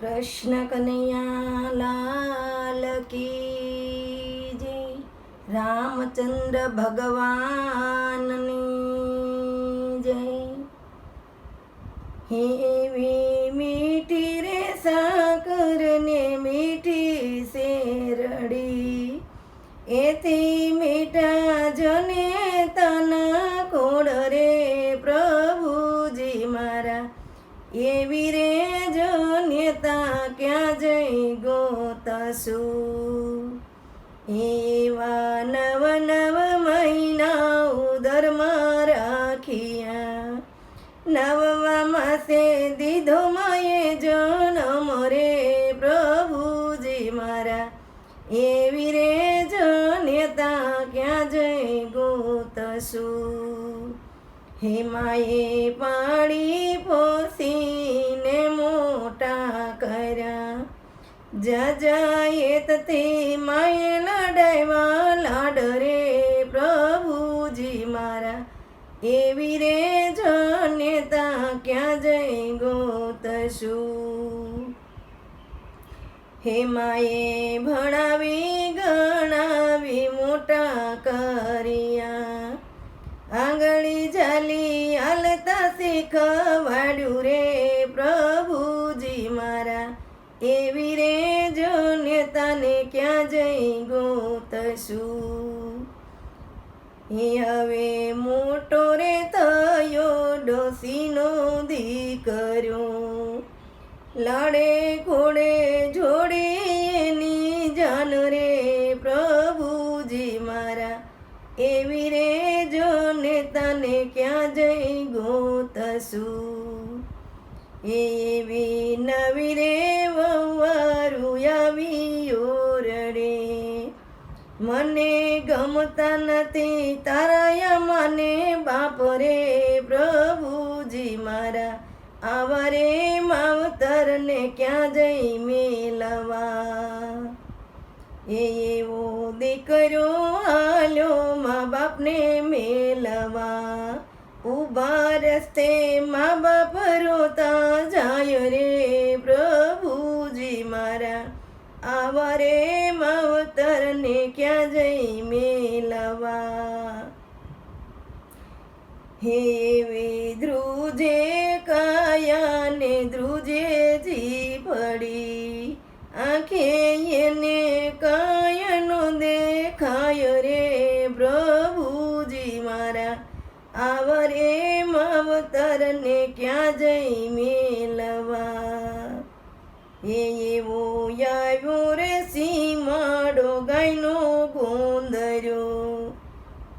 કૃષ્ણ કનૈયા લાલ કી જય. રામચંદ્ર ભગવાનની જય. હેવી મીઠી રે સાકરને મીઠી શેરડી. એથી મીઠા જને તના કોડ રે પ્રભુજી મારા. એવી ગોતશું એવા નવ નવ મહિના ઉદરમાં રાખ્યા નવવા માસે દીધો માએ જન્મ રે પ્રભુજી મારા એવી રે નેતા ક્યાં જઈ ગોતશું હે માએ પાણી જજાએ તે માએ લડાવ્યા લાડ રે પ્રભુજી મારા. એવી રે જન્યતા ક્યાં જઈ ગોતશું? હે માએ ભણાવી, ગણાવી મોટા કર્યા. આંગળી જાલી હાલતા શીખવાડ્યું રે પ્રભુજી મારા. એવી ગોતશું એ હવે મોટો રે થયો ડોસીનો દીકરો. લડે ઘોડે જોડે એની જાન રે પ્રભુજી મારા. એવી રે જો તને ક્યાં જઈ ગોતશું? એવી ગમતા નથી તારા મને બાપ રે પ્રભુજી મારા. આવા રે માવતરને ક્યાં જઈ મેલવા? એ એવો દીકરો આલ્યો મા બાપને મેલવા. ઊભા રસ્તે મા બાપ રોતા જાય રે પ્રભુજી મારા. આવા રે માવતરને ક્યાં જઈ મેલવા? હે વે ધ્રુજે કાયાને ધ્રુજે જી પડી. આંખે એને કાયનો દેખાય રે પ્રભુજી મારા. આવરે માવતરને ક્યાં જઈ મેલવા? હે એવો આવ્યો ગાયનો ગોંદર્યો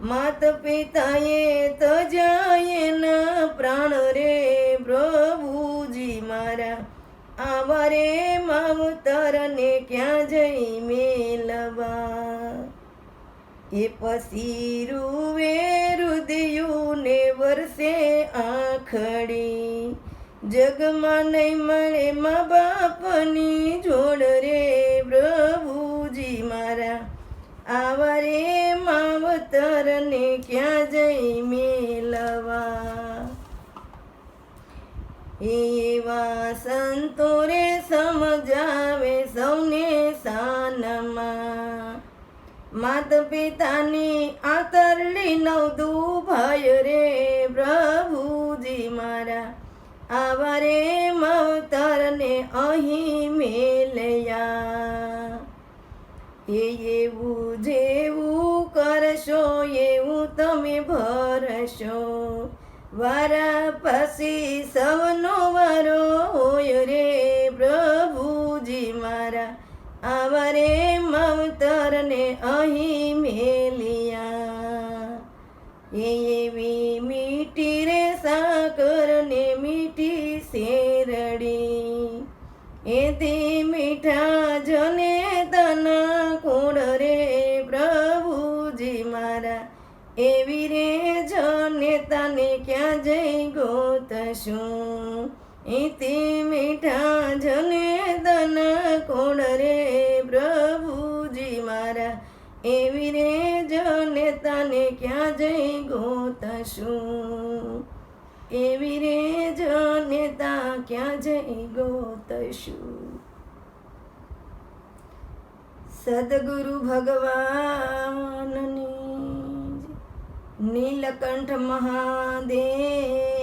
માત પિતાએ તો જાય ના પ્રાણ રે પ્રભુજી મારા. આવા રે માવતરને ક્યાં જઈ મેલવા? એ પછી રૂવે રુદિયુને વરસે આખડી. જગમાં નહીં મળે મા બાપની જોડ રે. આવા રે માવતરને ક્યાં જઈ મેલવા? એવા સંતો રે સમજાવે સૌને સાનમાં. માત પિતાની આતરલી નવદુ ભય રે પ્રભુજી મારા. આવા રે મવતરને અહીં મેલયા એ એવું જેવું કરશો એવું તમે ભરશો. વારા પછી સૌનો વારો હોય રે. પ્રભુજી મારા એવી રે જને તને ક્યાં જઈ ગોતશું એથી મીઠા જને તના કોડ રે પ્રભુજી મારા એવી રે જને તને ક્યાં જઈ ગોતશું એવી રે જનેતા ક્યાં જઈ ગોતશું સદગુરુ ભગવાનની. નીલકંઠ મહાદેવ